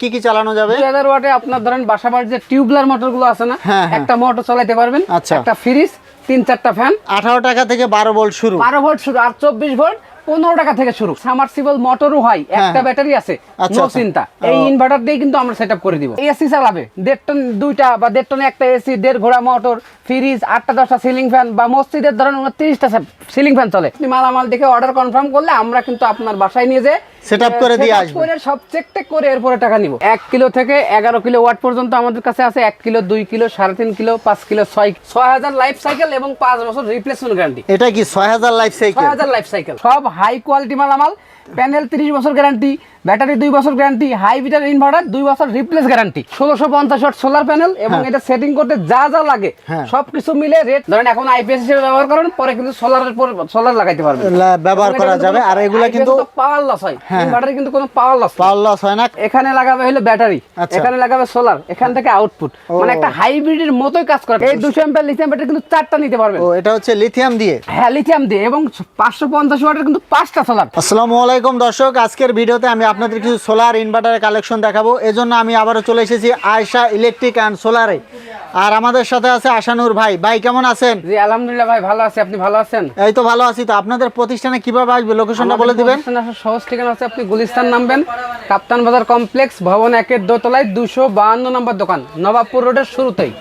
কি কি চালানো যাবে দুই হাজার ওয়াটে আপনার ধরেন বাসা বাড়ির যে টিউবলার মোটরগুলো আছে না হ্যাঁ, হ্যাঁ। একটা মোটর চালাতে পারবেন আচ্ছা। একটা ফ্রিজ তিন চারটা ফ্যান আঠারো টাকা থেকে বারো ভোল্ট শুরু বারো ভোল্ট শুরু আর চব্বিশ ভোল্ট পনেরো টাকা থেকে শুরু সামারসিবল মোটরও হয় একটা হ্যাঁ। ব্যাটারি আছে আচ্ছা, নো আচ্ছা। চিন্তা এই ইনভার্টার দিয়ে কিন্তু আমরা সেট করে দিব এসি চালাবে দেড় টন দুইটা বা দেড় টনে একটা এসি দেড় ঘোড়া মোটর ফ্রিজ আটটা দশটা সিলিং ফ্যান বা মসজিদের ধরেন উনত্রিশটা সিলিং ফ্যান চলে মালামাল দেখে অর্ডার কনফার্ম করলে আমরা কিন্তু আপনার বাসায় নিয়ে যে Setup করে দিয়ে আসবেন। করে সব চেক টেক করে এরপরে টাকা নিব। এক কিলো থেকে এগারো কিলো ওয়াট পর্যন্ত আমাদের কাছে আছে এক কিলো দুই কিলো সাড়ে তিন কিলো পাঁচ কিলো ছয় ছয় হাজার লাইফ সাইকেল এবং পাঁচ বছর রিপ্লেসমেন্ট গ্যারান্টি এটা কি ছয় হাজার লাইফ সাইকেল ছয় হাজার লাইফ সাইকেল সব হাই কোয়ালিটি মালামাল প্যানেল তিরিশ বছর গ্যারান্টি ব্যাটারি দুই বছর গ্যারান্টি হাই বিটার ইনভার্টার দুই বছর রিপ্লেস গ্যারান্টি ষোলোশো পঞ্চাশ ওয়াট সোলার প্যানেল এবং এটা সেটিং করতে যা যা লাগে হ্যাঁ। সবকিছু মিলে রেট ধরেন এখন আইপিএস হিসেবে ব্যবহার করেন পরে কিন্তু সোলারের পর সোলার লাগাইতে পারবেন। ব্যবহার করা যাবে। আর এগুলা কিন্তু পাওয়ার লস হয়। হ্যাঁ। ইনভার্টারে কিন্তু কোনো পাওয়ার লস পাওয়ার লস হয় না। এখানে লাগাবে হলো ব্যাটারি আচ্ছা। এখানে লাগাবে সোলার এখান থেকে আউটপুট মানে একটা হাইব্রিডের মতোই কাজ করে এই দুশো এম্পিয়ার লিথিয়াম ব্যাটারি কিন্তু চারটা নিতে পারবেন। ও এটা হচ্ছে লিথিয়াম দিয়ে? হ্যাঁ লিথিয়াম দিয়ে এবং পাঁচশো পঞ্চাশ ওয়াটের কিন্তু পাঁচটা সোলার আসসালামু আলাইকুম দর্শক আজকের ভিডিওতে আমি আপনাদের কিছু সোলার ইনভার্টারের কালেকশন দেখাবো। এজন্য আমি আবারও চলে এসেছি আয়শা ইলেকট্রিক অ্যান্ড সোলারে আর আমাদের সাথে আছে আশানুর ভাই। ভাই কেমন আছেন? জি আলহামদুলিল্লাহ ভাই ভালো আছি। আপনি ভালো আছেন? এই তো ভালো আছি। তো আপনাদের প্রতিষ্ঠানে কীভাবে আসবে? লোকেশনটা বলে দিবেন। সহজ ঠিকানা আছে আপনি গুলিস্তান নামবেন। কাপ্তান বাজার কমপ্লেক্স ভবন একের দোতলায় দুশো বাহান্ন নম্বর দোকান নবাবপুর রোডের শুরুতেই।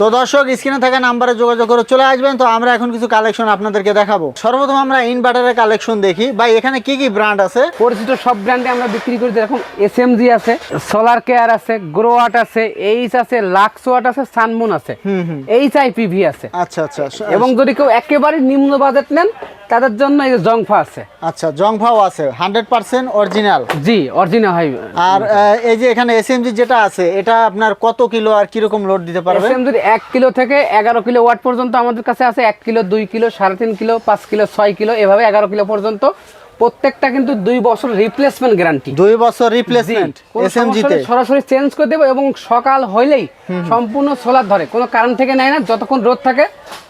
তো দর্শক স্ক্রিনে থাকা নাম্বারে যোগাযোগ করে চলে আসবেন। তো আমরা এখন কিছু কালেকশন আপনাদেরকে দেখাবো। সর্বপ্রথম আমরা ইনভার্টারের কালেকশন দেখি। বা এখানে কি কি ব্র্যান্ড আছে? পরিচিত সব ব্র্যান্ডে আমরা বিক্রি করি। দেখুন এস এম জি আছে সোলার কেয়ার আছে গ্রোয়াট আছে এইচ আছে লাক্স ওয়াট আছে সানমুন আছে। এইচ আই পিভি আছে। আচ্ছা আচ্ছা। এবং যদি কেউ একেবারে নিম্ন বাজেট নেন তাদের জন্য এই জংফা আছে। আচ্ছা জংফাও আছে হান্ড্রেড পার্সেন্ট অরিজিনাল জি অরিজিনাল হয়। আর এই যে এখানে এসএমজি যেটা আছে এটা আপনার কত কিলো আর কীরকম লোড দিতে পারবে? এসএমজির এক কিলো থেকে এগারো কিলো ওয়াট পর্যন্ত আমাদের কাছে আছে। এক কিলো দুই কিলো সাড়ে তিন কিলো পাঁচ কিলো ছয় কিলো এভাবে এগারো কিলো পর্যন্ত। প্রত্যেকটা কিন্তু দুই বছর রিপ্লেসমেন্ট গ্যারান্টি দুই বছর রিপ্লেসমেন্ট এসএমজি তে সরাসরি চেঞ্জ করে দেবো এবং সকাল হইলেই সম্পূর্ণ সোলার ধরে। কোনো কারেন্ট থেকে নেয় না যতক্ষণ রোদ থাকে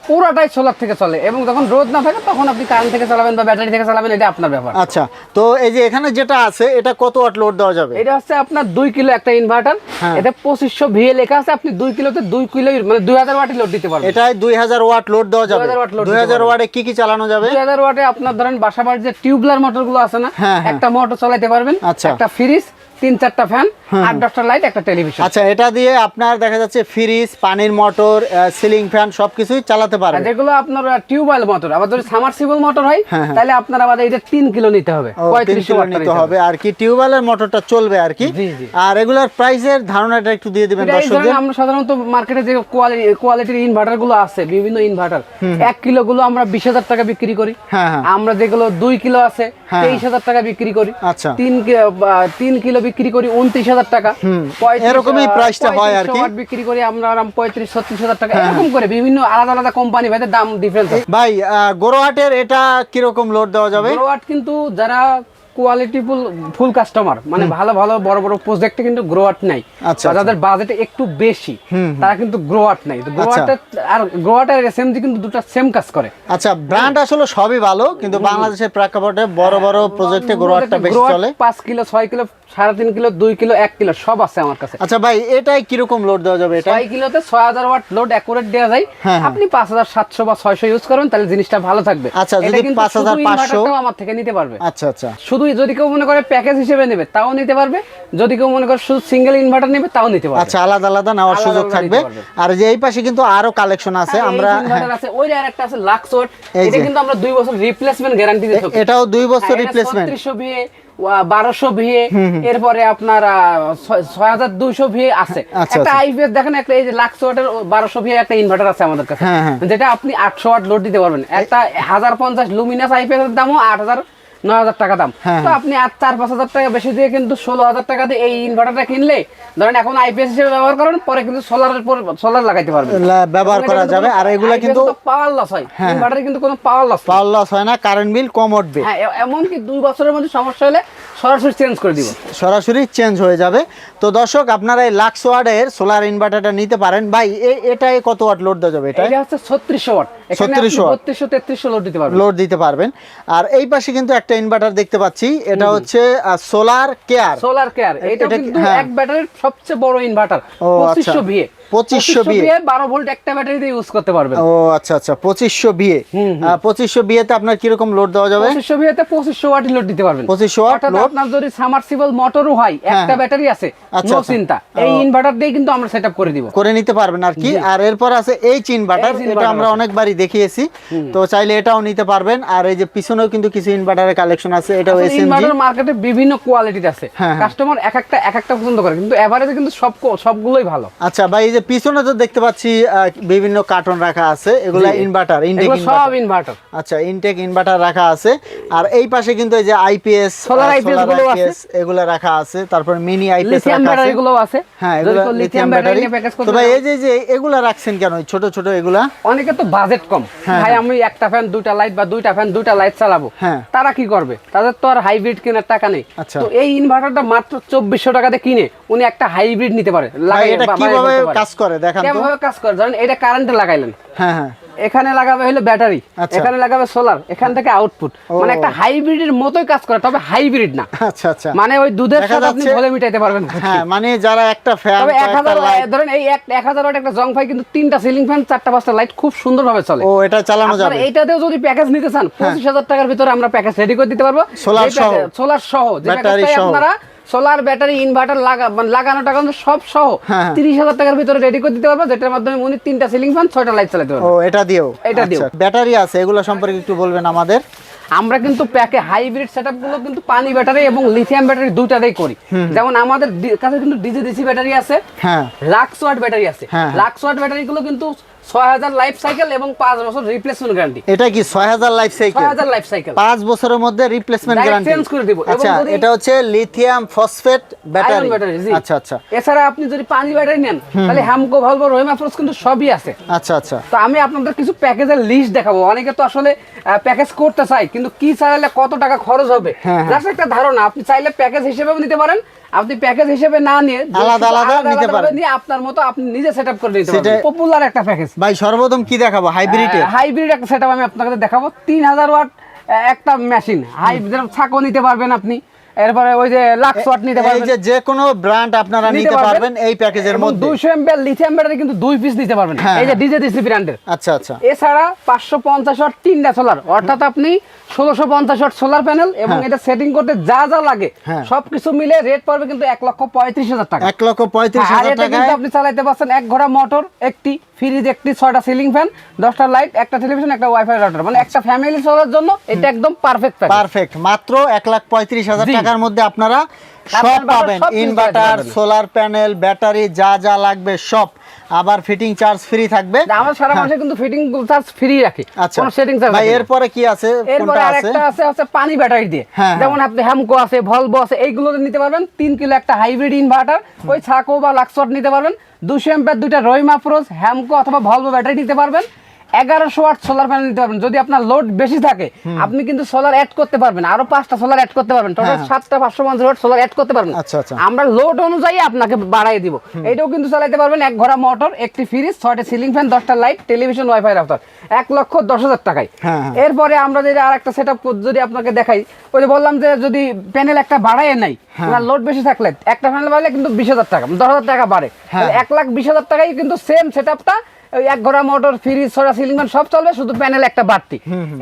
পুরোটাই সোলার থেকে চলে এবং যখন রোদ না থাকে তখন আপনি কারেন্ট থেকে চালাবেন বা ব্যাটারি থেকে চালাবেন এটা আপনার ব্যাপার। আচ্ছা তো এই যে এখানে যেটা আছে এটা কত ওয়াট লোড দেওয়া যাবে? এটা হচ্ছে আপনার দুই কিলো একটা ইনভার্টার হ্যাঁ। এটা পঁচিশশো ভিএ লেখা আছে আপনি দুই কিলোতে দুই কিলো মানে দুই হাজার ওয়াটি লোড দিতে পারবেন। এটাই দুই হাজার ওয়াট লোড দেওয়া যাবে। 2000 দুই হাজার ওয়াটে কি কি চালানো যাবে? দুই হাজার ওয়াটে আপনার ধরেন বাসা বাড়ির যে টিউবলার মোটরগুলো আছে না হ্যাঁ, হ্যাঁ। একটা মোটর চালাতে পারবেন আচ্ছা। একটা ফ্রিজ তিন চারটা ফ্যান আট দশটা লাইট একটা টেলিভিশন আচ্ছা এটা দিয়ে আপনার দেখা যাচ্ছে ফ্রিজ পানির মোটর সিলিং ফ্যান সবকিছুই চালাতে আর যেগুলো আপনার টিউবওয়েল মোটর আবার যদি সামারসিবল মোটর হয় হ্যাঁ, হ্যাঁ। তাহলে আপনার আবার এটা তিন কিলো নিতে হবে ও, তিন পঁয়ত্রিশ কিলো নিতে হবে। আর কি টিউবওয়েলের মোটরটা চলবে আর কি? জি, জি। আর রেগুলার প্রাইসের ধারণাটা একটু দিয়ে দিবেন এটা এই ধরেন দর্শকদের। আমরা সাধারণত মার্কেটে যে কোয়ালিটির ইনভার্টারগুলো আছে বিভিন্ন ইনভার্টার এক কিলো গুলো আমরা বিশ হাজার টাকা বিক্রি করি। হ্যাঁ হ্যাঁ। আমরা যেগুলো দুই কিলো আছে হ্যাঁ। তেইশ হাজার টাকা বিক্রি করি। আচ্ছা। তিন কি- বা তিন কিলো বিক্রি করি উনত্রিশ হাজার টাকা। এরকমই আহ, price টা হয় আর কি। বিক্রি করি আমরা আরাম পঁয়ত্রিশ ছত্রিশ হাজার টাকা। হ্যাঁ, এরকম করে বিভিন্ন আলাদা আলাদা কোম্পানি ভেদে দাম ডিফারেন্স ভাই গোরোহাটের এটা কীরকম লোড দেওয়া যাবে? গ্রোয়াট কিন্তু যারা কোয়ালিটি ফুল ফুল কাস্টমার মানে ভালো ভালো বড় বড় প্রজেক্টে কিন্তু গ্রোয়াট নাই। আচ্ছা, যাদের বাজেট একটু বেশি তারা কিন্তু গ্রোয়াট নাই। গ্রোয়াট আর আর এসএমজি কিন্তু দুটো সেম কাজ করে। আচ্ছা ব্র্যান্ড আসলে সবই ভালো কিন্তু বাংলাদেশের প্রেক্ষাপটে বড় বড় প্রজেক্টে গোরোহাটটা বেশি গ্রোয়াট চলে। পাঁচ কিলো ছয় কিলো সাড়ে তিন কিলো দুই কিলো এক কিলো সব আছে আমার কাছে। আচ্ছা ভাই এটাই কীরকম লোড দেওয়া যাবে এটা? ছয় কিলোতে ছয় হাজার ওয়াট লোড অ্যাকুরেট দেওয়া যায়। হ্যাঁ, হ্যাঁ। আপনি পাঁচ হাজার সাতশো বা ছয়শো ইউজ করবেন তাহলে জিনিসটা ভালো থাকবে। আচ্ছা, যদি 5500 শুধু inverterটাও আমার থেকে নিতে পারবে। আচ্ছা আচ্ছা। শুধু যদি কেউ মনে করে প্যাকেজ হিসেবে নেবে তাও নিতে পারবে। যদি কেউ মনে করে শুধু সিঙ্গেল ইনভার্টার নেবে তাও নিতে পারবে। আচ্ছা আলাদা আলাদা নেওয়ার সুযোগ থাকবে। আর যে এই পাশে কিন্তু আরও কালেকশন আছে আমরা আছে ওই আর একটা আছে লাক্স ওয়াট এটা কিন্তু আমরা দুই বছর রিপ্লেসমেন্ট গ্যারান্টি থাকি। এটাও দুই বছর রিপ্লেসমেন্ট বারোশো ভিএ এরপরে আপনার ছয় হাজার দুইশো ভিএ আছে আচ্ছা, একটা আচ্ছা। আইপিএস দেখেন একটা এই যে লাক্স ওয়াটের বারোশো ভিএ একটা ইনভার্টার আছে আমাদের কাছে হ্যাঁ, হ্যাঁ। যেটা আপনি আটশো ওয়াট লোড দিতে পারবেন একটা হাজার পঞ্চাশ লুমিনাস আইপিএস এর দামও আট হাজার নয় হাজার টাকা দাম। হ্যাঁ, তো আপনি আর চার পাঁচ হাজার টাকা বেশি দিয়ে কিন্তু ষোলো হাজার টাকা দিয়ে এই ইনভার্টারটা কিনলে ধরেন এখন আইপিএস হিসেবে ব্যবহার করেন পরে কিন্তু সোলারের পর সোলার লাগাইতে পারবেন। ব্যবহার করা যাবে। আর এগুলা কিন্তু পাওয়ার লস হয়। হ্যাঁ। ইনভার্টারে কিন্তু কোনো পাওয়ার লস পাওয়ার লস হয় না কারেন্ট বিল কম উঠবে। হ্যাঁ এমনকি দুই বছরের মধ্যে সমস্যা হলে সরাসরি চেঞ্জ করে দিব। সরাসরি চেঞ্জ হয়ে যাবে। তো দর্শক আপনারা এই লাক্স ওয়ার্ডের সোলার ইনভার্টারটা নিতে পারেন। ভাই এটাই কত ওয়াট লোড দেওয়া যাবে এটা? এটা হচ্ছে ছত্রিশশো ওয়াট। এখানে 3600 watt। বত্রিশশো তেত্রিশশো লোড দিতে পারবেন। লোড দিতে পারবেন। আর এই পাশে কিন্তু একটা ইনভার্টার দেখতে পাচ্ছি। এটা হচ্ছে সোলার কেয়ার সোলার কেয়ার এটা কিন্তু হ্যাঁ। এক ব্যাটারির সবচেয়ে বড় ইনভার্টার আচ্ছা। পঁচিশশো বিয়ে। বারো ভোল্ট একটা ব্যাটারি দিয়ে ইউজ করতে পারবেন। ও আচ্ছা আচ্ছা পঁচিশশো বিয়ে। পঁচিশশো বিয়েতে আপনার কীরকম লোড দেওয়া যাবে? পঁচিশশো বিয়েতে পঁচিশশো ওয়াট লোড দিতে পারবেন। 2500 watt আপনার যদি সামারসিবল মোটরও হয় একটা হ্যাঁ। ব্যাটারি আছে নো। চিন্তা। এই ইনভার্টার দিয়ে কিন্তু আমরা সেটআপ করে দিব। করে নিতে পারবেন আর কি। আর এরপর আছে এইচ ইনভার্টার এটা আমরা অনেকবারই দেখিয়েছি। তো চাইলে এটাও নিতে পারবেন। আর এই যে পিছনেও কিন্তু কিছু ইনভার্টারের কালেকশন আছে এটাও এসএমজি ইনভার্টার মার্কেটে বিভিন্ন কোয়ালিটির আছে। হ্যাঁ, হ্যাঁ। কাস্টমার এক একটা এক একটা পছন্দ করে। কিন্তু এভারেজে কিন্তু সব সবগুলোই ভালো। আচ্ছা ভাই এই যে পিছনে তো দেখতে পাচ্ছি বিভিন্ন কার্টন রাখা আছে। এগুলা ইনভার্টার ইনটেক সব ইনভার্টার আচ্ছা ইনটেক ইনভার্টার রাখা আছে। আর এই পাশে কিন্তু এই যে আইপিএস Solar IPS গুলোও আছে। এগুলা রাখা আছে। তারপর মিনি আইপিএস রাখা আছে। ব্যাটারি গুলো আছে। হ্যাঁ এগুলা লিথিয়াম ব্যাটারি নিয়ে প্যাকেজ তো ভাই এই যে যে এগুলা রাখছেন কেন? ছোট ছোট এগুলা? অনেকে তো বাজেট কম। হ্যাঁ, ভাই হ্যাঁ। আমি একটা ফ্যান দুইটা লাইট বা দুইটা ফ্যান দুইটা লাইট চালাবো। হ্যাঁ। তারা কি করবে? তাদের তো আর হাইব্রিড কেনার টাকা নেই। আচ্ছা। তো এই ইনভার্টারটা মাত্র চব্বিশশো টাকাতে কিনে উনি একটা হাইব্রিড নিতে পারে। এটা কীভাবে পারে। কাজ করে দেখান তো। কেমন কাজ করে? জানেন এটা কারেন্টে লাগাইলেন। হ্যাঁ হ্যাঁ। এখানে লাগাবে হলো ব্যাটারি আচ্ছা। এখানে লাগাবে সোলার এখান থেকে আউটপুট মানে একটা হাইব্রিডের মতোই কাজ করে তবে হাইব্রিড না। আচ্ছা আচ্ছা। মানে ওই দুধের সাথে আপনি ভলে মিটাইতে পারবেন হ্যাঁ মানে যারা একটা ফ্যান তবে এক হাজার ধরেন এই এক এক হাজার ওয়াট একটা জং ফাই কিন্তু তিনটা সিলিং ফ্যান চারটা পাঁচটা লাইট খুব সুন্দরভাবে চলে। ও এটা চালানো আপনারা যাবে। হ্যাঁ। এইটাতেও যদি প্যাকেজ নিতে চান পঁচিশ হাজার টাকার ভিতরে আমরা প্যাকেজ রেডি করে দিতে পারব। Solar সহ। সোলার সহ। যে প্যাকেজটাই আপনারা সোলার ব্যাটারি ইনভার্টার লাগা মানে লাগানোটা কিন্তু সব সহ হ্যাঁ। তিরিশ হাজার টাকার ভিতরে রেডি করে দিতে পারব যেটার মাধ্যমে উনি তিনটা সিলিং ফ্যান ছয়টা লাইট চালাতে ও পারব এটা দিও এটা দিও। আচ্ছা, ব্যাটারি আছে এগুলো সম্পর্কে একটু বলবেন আমাদের। আমরা কিন্তু প্যাকে হাইব্রিড সেটআপগুলো কিন্তু পানি ব্যাটারি এবং লিথিয়াম ব্যাটারি দুইটাতেই করি। যেমন আমাদের কাছে কিন্তু ডিজি ডিসি ব্যাটারি আছে লাক্স ওয়াট ব্যাটারি আছে। লাক্স ওয়াট ব্যাটারি গুলো কিন্তু লাইফ সাইকেল এবং পাঁচ বছর রিপ্লেসমেন্ট গ্যারান্টি এটা কি ছয় হাজার লাইফ সাইকেল ছয় হাজার লাইফ সাইকেল পাঁচ বছরের মধ্যে রিপ্লেসমেন্ট গ্যারান্টি change করে দিব। আচ্ছা এটা হচ্ছে লিথিয়াম ফসফেট ব্যাটারি ব্যাটারি আচ্ছা আচ্ছা। এছাড়া আপনি যদি পানি ব্যাটারি নেন তাহলে হ্যামকো ভলভো রহিমা ফ্রোস কিন্তু সবই আছে। আচ্ছা আচ্ছা। তো আমি আপনাদের কিছু প্যাকেজের লিস্ট দেখাবো। অনেকে তো আসলে প্যাকেজ করতে চাই কিন্তু কি চাইলে কত টাকা খরচ হবে? হ্যাঁ, হ্যাঁ। জাস্ট একটা ধারণা আপনি চাইলে প্যাকেজ হিসেবেও নিতে পারেন। আপনি প্যাকেজ হিসেবে না নিয়ে যদি আলাদা আলাদা নিতে পারেন। নিয়ে আপনার মতো আপনি নিজে সেটআপ করে নিতে পারেন পপুলার একটা প্যাকেজ ভাই, সর্বপ্রথম কি দেখাবো? হাইব্রিডে হাইব্রিড একটা সেটআপ আমি আপনাকে দেখাবো। তিন হাজার ওয়াট একটা মেশিন হাইব্রিড ছাকো নিতে পারবেন আপনি। এরপরে ওই যে লাক্স ওয়াট নিতে এই যে যে কোনো ব্র্যান্ড আপনারা নিতে পারবেন। পারবেন এই প্যাকেজের মধ্যে। দুইশো এমপিআর লিথিয়াম ব্যাটারি কিন্তু দুই পিস নিতে পারবেন। হ্যাঁ, এই যে হ্যাঁ। ডিজে ডিসি ব্র্যান্ডের আচ্ছা আচ্ছা। এছাড়া পাঁচশো পঞ্চাশ ওয়াট তিনটা সোলার অর্থাৎ আপনি ষোলোশো পঞ্চাশ ওয়াট সোলার প্যানেল এবং এটা সেটিং করতে যা যা লাগে হ্যাঁ। সবকিছু মিলে রেট পড়বে কিন্তু এক লক্ষ পঁয়ত্রিশ হাজার টাকা। এক লক্ষ পঁয়ত্রিশ আর হাজার এতে কিন্তু আপনি চালাইতে পারছেন এক ঘোড়া মোটর একটি ফ্রিজ একটি ছয়টা সিলিং ফ্যান দশটা লাইট একটা টেলিভিশন একটা ওয়াইফাই রাউটার মানে একটা ফ্যামিলি চলার জন্য এটা একদম পারফেক্ট পারফেক্ট মাত্র এক লাখ পঁয়ত্রিশ হাজার জি। টাকার মধ্যে আপনারা সব পাবেন। ইনভার্টার সোলার প্যানেল ব্যাটারি যা যা লাগবে সব। আবার ফিটিং চার্জ ফ্রি থাকবে। আমার সারা মাসে কিন্তু ফিটিং চার্জ ফ্রি রাখি। হ্যাঁ। আচ্ছা। কোনো সেটিং চার্জ ভাই এরপরে কি আছে? এরপরে কোনটা আছে? আরেকটা আছে হচ্ছে পানি ব্যাটারি দিয়ে। হ্যাঁ, হ্যাঁ। যেমন আপনি হ্যামকো আছে ভলভো আছে এইগুলো নিতে পারবেন। তিন কিলো একটা হাইব্রিড ইনভার্টার ওই ছাকো বা লাক্সওয়াট নিতে পারবেন। দুশো এম্পের দুইটা রহিমা প্রোস হ্যামকো অথবা ভলভো ব্যাটারি নিতে পারবেন। এগারোশো ওয়াট সোলার প্যানেল নিতে পারবেন। যদি আপনার লোড বেশি থাকে আপনি কিন্তু সোলার অ্যাড করতে পারবেন। আরও পাঁচটা সোলার অ্যাড করতে পারবেন। টোটাল হ্যাঁ। সাতটা পাঁচশো পঞ্চাশ ওয়াট সোলার অ্যাড করতে পারবেন। আচ্ছা, আচ্ছা। আমরা লোড অনুযায়ী আপনাকে বাড়াই দিব। এটাও কিন্তু চালাতে পারবেন। এক ঘোড়া মোটর একটি ফ্রিজ ছয়টা সিলিং ফ্যান দশটা লাইট টেলিভিশন ওয়াইফাই রাউটার এক লক্ষ দশ হাজার টাকায়। হ্যাঁ, হ্যাঁ। এরপরে আমরা যদি আর একটা সেট যদি আপনাকে দেখাই ওই যে বললাম যে যদি প্যানেল একটা বাড়ায় নাই। লোড বেশি থাকলে একটা প্যানেল বাড়লে কিন্তু বিশ হাজার টাকা দশ হাজার টাকা বাড়ে। এক লাখ বিশ হাজার টাকায় কিন্তু সেম সেট আপটা ওই এক ঘোড়া মোটর ফ্রিজ ছড়া সিলিং ফ্যান সব চলবে শুধু প্যানেল একটা বাড়তি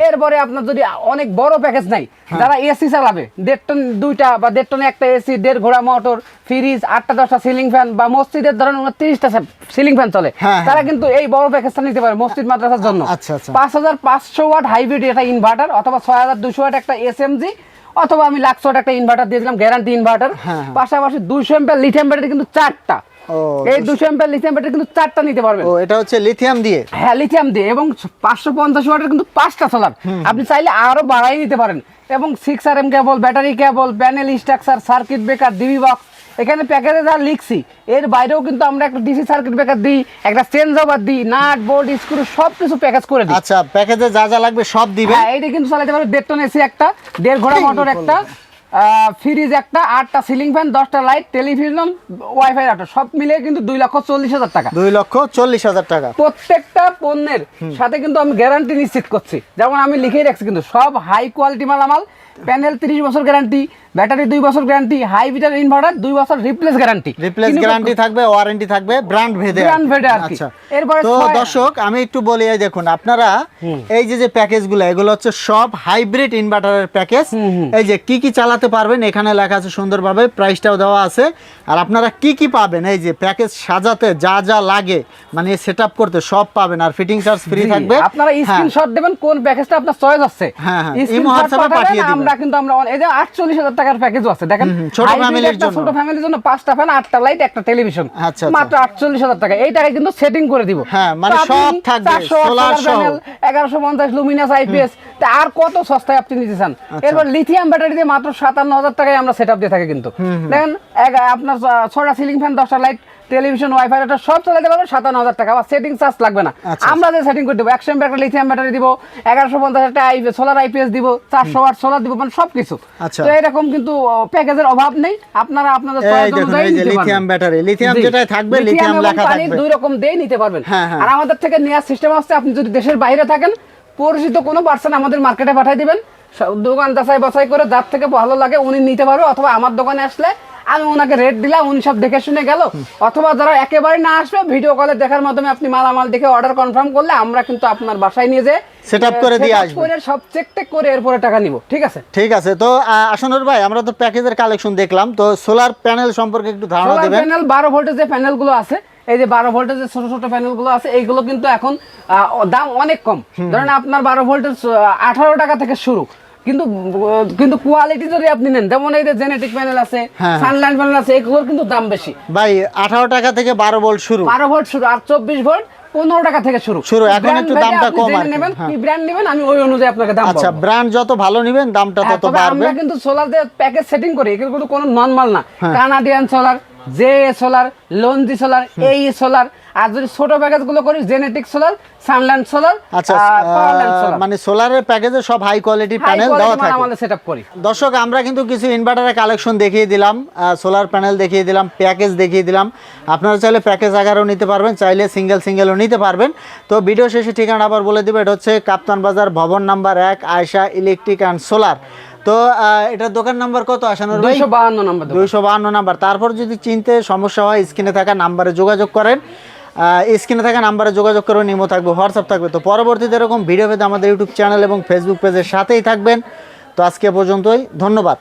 এরপরে আপনার যদি অনেক বড় প্যাকেজ নাই। যারা এসি চালাবে দেড় টন দুইটা বা দেড় টনে একটা এসি দেড় ঘোড়া মোটর ফ্রিজ আটটা দশটা সিলিং ফ্যান বা মসজিদের ধরেন তিরিশটা সিলিং ফ্যান চলে হ্যাঁ, হ্যাঁ। তারা কিন্তু এই বড় প্যাকেজটা নিতে পারে মসজিদ মাদ্রাসার জন্য আচ্ছা, আচ্ছা। পাঁচ হাজার পাঁচশো ওয়াট হাইব্রিড এটা ইনভার্টার অথবা ছয় হাজার দুশো ওয়াট একটা এসএমজি অথবা আমি লাক্স ওয়াট একটা ইনভার্টার দিয়েছিলাম গ্যারান্টি ইনভার্টার। পাশাপাশি দুইশো এমপের লিথিয়াম ব্যাটারি কিন্তু চারটা এই দুশো এমপের লিথিয়াম ব্যাটারি কিন্তু চারটা নিতে পারবেন। ও এটা হচ্ছে লিথিয়াম দিয়ে? হ্যাঁ লিথিয়াম দিয়ে এবং পাঁচশো পঞ্চাশ ওয়াটের কিন্তু পাঁচটা সোলার আপনি চাইলে আরও বাড়াই নিতে পারেন। এবং six R M cable battery cable panel structure circuit breaker DB box এখানে প্যাকেজে যা লিখছি এর বাইরেও কিন্তু আমরা একটা ডিসি সার্কিট ব্রেকার দিই একটা চেঞ্জ ওভার দিই নাট বোর্ড স্ক্রু সব কিছু প্যাকেজ করে দিই। আচ্ছা প্যাকেজে যা যা লাগবে সব দিবেন? হ্যাঁ এইটা কিন্তু চালাতে পারবে। দেড় টন এসি একটা দেড় ঘোড়া মোটর একটা ফ্রিজ একটা আটটা সিলিং ফ্যান দশটা লাইট টেলিভিশন ওয়াইফাই একটা সব মিলে কিন্তু দুই লক্ষ চল্লিশ হাজার টাকা। দুই লক্ষ চল্লিশ হাজার টাকা। প্রত্যেকটা পণ্যের সাথে কিন্তু আমি গ্যারান্টি নিশ্চিত করছি। যেমন আমি লিখেই রাখছি কিন্তু সব হাই কোয়ালিটি মালামাল প্যানেল তিরিশ বছর গ্যারান্টি ব্যাটারি দুই বছর গ্যারান্টি হাই বিটার ইনভার্টার দুই বছর রিপ্লেস গ্যারান্টি রিপ্লেস গ্যারান্টি থাকবে ওয়ারেন্টি থাকবে ব্র্যান্ড ভেদে Brand ভেদে আচ্ছা। এরপরে তো দর্শক আমি একটু বলি এই দেখুন আপনারা এই যে যে প্যাকেজগুলো এগুলো হচ্ছে সব হাইব্রিড ইনভার্টারের প্যাকেজ। এই যে কি কি চালাতে পারবেন এখানে লেখা আছে সুন্দরভাবে প্রাইসটাও দেওয়া আছে। আর আপনারা কি কি পাবেন এই যে প্যাকেজ সাজাতে যা যা লাগে মানে সেটআপ করতে সব পাবেন আর ফিটিং চার্জ ফ্রি থাকবে। আপনারা হ্যাঁ। স্ক্রিনশট দেবেন কোন প্যাকেজটা আপনার চয়েস আছে। হ্যাঁ, হ্যাঁ, হোয়াটসঅ্যাপে পাঠাবেন, পাঠিয়ে দিবেন। আমরা কিন্তু আমরা এই যে আটচল্লিশ হাজার টাকার প্যাকেজও আছে দেখেন ছোট ফ্যামিলির জন্য। ছোট ফ্যামিলির জন্য পাঁচটা ফ্যান আটটা লাইট একটা টেলিভিশন আচ্ছা, আচ্ছা। মাত্র আটচল্লিশ হাজার টাকা এই টাকায় কিন্তু সেটিং করে দিব হ্যাঁ, মানে সব থাকবে, 400 watt solar solar সহ। panel, এগারোশো পঞ্চাশ লুমিনাস আইপিএস তা আর কত সস্তায় আপনি নিতে চান আচ্ছা। এরপর লিথিয়াম ব্যাটারি দিয়ে মাত্র সাতান্ন হাজার টাকায় আমরা সেট আপ দিয়ে থাকি কিন্তু দেখেন এক- আপনার ছটা সিলিং ফ্যান দশটা লাইট টেলিভিশন ওয়াইফাই এটা সব চালাতে পারবে সাতান্ন হাজার টাকা আবার সেটিং চার্জ লাগবে না আচ্ছা। আমরা যে সেটিং করে দেবো একশো এমপি একটা লিথিয়াম ব্যাটারি দিব এগারোশো পঞ্চাশ একটা সোলার আইপিএস দিব চারশো ওয়াট সোলার দিব মানে সব কিছু আচ্ছা। তো এরকম কিন্তু প্যাকেজের অভাব নেই আপনারা আপনাদের এই choice দেখুন, অনুযায়ী এই যে নিতে lithium পারবেন। battery, lithium জি। যেটায় থাকবে, lithium লেখা থাকবে। দুই রকম দিয়ে নিতে পারবেন হ্যাঁ, হ্যাঁ। আর আমাদের থেকে নেওয়ার সিস্টেম আছে আপনি যদি দেশের বাইরে থাকেন পরিচিত কোনো পার্সন আমাদের মার্কেটে পাঠিয়ে দিবেন দোকান যাচাই বাছাই করে যার থেকে ভালো লাগে উনি নিতে পারবে অথবা আমার দোকানে আসলে আমি ওনাকে রেট দিলাম উনি সব দেখে শুনে গেল। অথবা যারা একেবারে না আসবে ভিডিও কলে দেখার মাধ্যমে আপনি মালামাল দেখে অর্ডার কনফার্ম করলে আমরা কিন্তু আপনার বাসায় নিয়ে যে Setup করে দিয়ে আসব। করে সব চেক টেক করে এরপরে টাকা নিব ঠিক আছে? ঠিক আছে তো আহ, ভাই আমরা তো প্যাকেজের কালেকশন দেখলাম তো সোলার প্যানেল সম্পর্কে একটু ধারণা দেবেন। প্যানেল বারো ভোল্টের যে প্যানেলগুলো আছে এই যে বারো ভোল্টের যে ছোট ছোট প্যানেলগুলো আছে এইগুলো কিন্তু এখন দাম অনেক কম। ধরেন আপনার বারো ভোল্টের আঠারো টাকা থেকে শুরু। কিন্তু কিন্তু কোয়ালিটি যদি আপনি নেন যেমন এই যে জেনেটিক প্যানেল আছে। সানলাইট প্যানেল আছে এগুলোর কিন্তু দাম বেশি। ভাই আঠারো টাকা থেকে বারো ভোল্ট শুরু। বারো ভোল্ট শুরু আর চব্বিশ ভোল্ট পনেরো টাকা থেকে শুরু। শুরু, এখন একটু দামটা কম আর নেবেন হ্যাঁ। কি ব্র্যান্ড নেবেন আমি ওই অনুযায়ী আপনাকে দাম আচ্ছা ব্র্যান্ড যত ভালো নিবেন দামটা হ্যাঁ, তত বাড়বে আমরা কিন্তু সোলার দিয়ে প্যাকেজ সেটিং করি এগুলো কিন্তু কোনো নর্মাল না। Canadian solar J solar Longi solar এই সোলার আর যদি ছোট প্যাকেজগুলো করি জেনেটিক সোলার সানল্যান্ড সোলার আচ্ছা মানে সোলারের প্যাকেজে সব হাই কোয়ালিটি প্যানেল দেওয়া থাকে। আমাদের সেটআপ করি। দর্শক আমরা কিন্তু কিছু ইনভার্টারের কালেকশন দেখিয়ে দিলাম সোলার প্যানেল দেখিয়ে দিলাম প্যাকেজ দেখিয়ে দিলাম। আপনারা চাইলে প্যাকেজ আকারেও নিতে পারবেন চাইলে সিঙ্গেল সিঙ্গেলও নিতে পারবেন। তো ভিডিও শেষে ঠিকানা আবার বলে দেবো এটা হচ্ছে কাপ্তান বাজার ভবন নাম্বার এক আয়সা ইলেকট্রিক অ্যান্ড সোলার তো এটার দোকান নাম্বার কত আসানোর দুইশো বাহান্ন নম্বর। দুইশো বাহান্ন নাম্বার। তারপর যদি চিনতে সমস্যা হয় স্ক্রিনে থাকা নাম্বারে যোগাযোগ করেন। স্ক্রিনে থাকা নাম্বারে যোগাযোগ করে ইমো থাকবে, হোয়াটসঅ্যাপ থাকবে। তো পরবর্তীতে এরকম ভিডিও পেতে আমাদের ইউটিউব চ্যানেল এবং ফেসবুক পেজের সাথেই থাকবেন। তো আজকে পর্যন্তই, ধন্যবাদ।